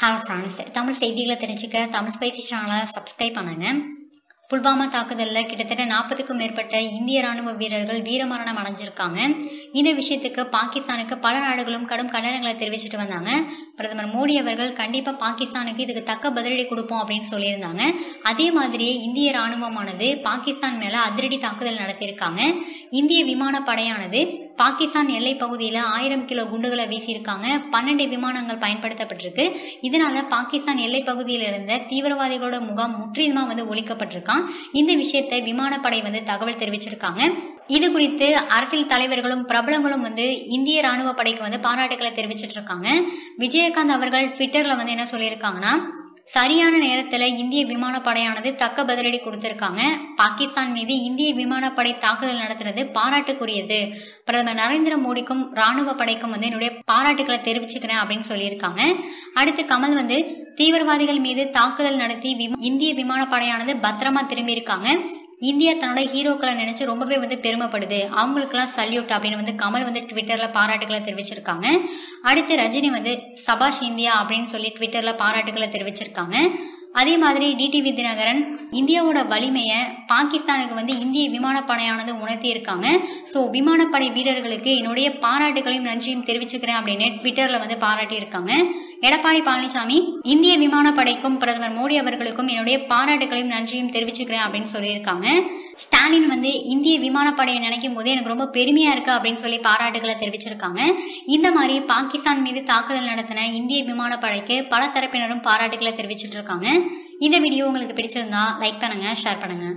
Hello friends Tamil செய்திகளை தெரிஞ்சுக்க Tamil spicy சேனலை சப்ஸ்கிரைப் பண்ணுங்க. புல்வாமா தாக்குதலில் கிட்டத்தட்ட நாற்பதுக்கும் மேற்பட்ட இந்திய ராணுவ வீரர்கள் வீரமரணம் அடைஞ்சிருக்காங்க. இந்த விஷயத்துக்கு பாகிஸ்தானுக்கு பல நாடுகளும் கடும் கண்டனங்களை தெரிவிச்சிட்டு வந்தாங்க. பிரதமர் மோடி அவர்கள் கண்டிப்பாக பாகிஸ்தானுக்கு இதுக்கு தக்க பதிலடி கொடுப்போம் அப்படின்னு சொல்லியிருந்தாங்க. அதே மாதிரியே இந்திய ராணுவமானது பாகிஸ்தான் மேலே அதிரடி தாக்குதல் நடத்தியிருக்காங்க. இந்திய விமானப்படையானது பாகிஸ்தான் எல்லை பகுதியில் ஆயிரம் கிலோ குண்டுகளை வீசியிருக்காங்க. பன்னெண்டு விமானங்கள் பயன்படுத்தப்பட்டிருக்கு. இதனால பாகிஸ்தான் எல்லை பகுதியில் இருந்த தீவிரவாதிகளோட முகாம் முற்றிலுமாக வந்து ஒழிக்கப்பட்டிருக்கான். இந்த விஷயத்தை விமானப்படை வந்து தகவல் தெரிவிச்சிருக்காங்க. இது குறித்து அரசியல் தலைவர்களும் பிரபலங்களும் வந்து இந்திய ராணுவ படைக்கு வந்து பாராட்டுகளை தெரிவிச்சிட்டு இருக்காங்க விஜயகாந்த் அவர்கள் ட்விட்டர்ல வந்து என்ன சொல்லியிருக்காங்கன்னா சரியான நேரத்தில் இந்திய விமானப்படையானது தக்க பதிலடி கொடுத்திருக்காங்க. பாகிஸ்தான் மீது இந்திய விமானப்படை தாக்குதல் நடத்துறது பாராட்டுக்குரியது. பிரதமர் நரேந்திர மோடிக்கும் ராணுவ படைக்கும் வந்து என்னுடைய பாராட்டுக்களை தெரிவிச்சுக்கிறேன் அப்படின்னு சொல்லியிருக்காங்க. அடுத்து கமல் வந்து தீவிரவாதிகள் மீது தாக்குதல் நடத்தி இந்திய விமானப்படையானது பத்திரமா திரும்பியிருக்காங்க. இந்தியா தன்னோட ஹீரோக்களை நினைச்சு ரொம்பவே வந்து பெருமைப்படுது. அவங்களுக்கெல்லாம் சல்யூட் அப்படின்னு வந்து கமல் வந்து ட்விட்டர்ல பாராட்டுகளை தெரிவிச்சிருக்காங்க. அடுத்து ரஜினி வந்து சபாஷ் இந்தியா அப்படின்னு சொல்லி ட்விட்டர்ல பாராட்டுகளை தெரிவிச்சிருக்காங்க. அதே மாதிரி டிடிவி தினகரன் இந்தியாவோட வலிமையை பாகிஸ்தானுக்கு வந்து இந்திய விமானப்படையானது உணர்த்தி இருக்காங்க. ஸோ விமானப்படை வீரர்களுக்கு என்னுடைய பாராட்டுகளையும் நன்றியும் தெரிவிச்சுக்கிறேன் அப்படின்னு ட்விட்டரில் வந்து பாராட்டி இருக்காங்க எடப்பாடி பழனிசாமி இந்திய விமானப்படைக்கும் பிரதமர் மோடி அவர்களுக்கும் என்னுடைய பாராட்டுகளையும் நன்றியும் தெரிவிச்சுக்கிறேன் அப்படின்னு சொல்லியிருக்காங்க. ஸ்டாலின் வந்து இந்திய விமானப்படையை நினைக்கும் போது எனக்கு ரொம்ப பெருமையா இருக்கு அப்படின்னு சொல்லி பாராட்டுகளை தெரிவிச்சிருக்காங்க. இந்த மாதிரி பாகிஸ்தான் மீது தாக்குதல் நடத்தின இந்திய விமானப்படைக்கு பல தரப்பினரும் பாராட்டுகளை தெரிவிச்சிட்டு இருக்காங்க. இந்த வீடியோ உங்களுக்கு பிடிச்சிருந்தா லைக் பண்ணுங்க ஷேர் பண்ணுங்க.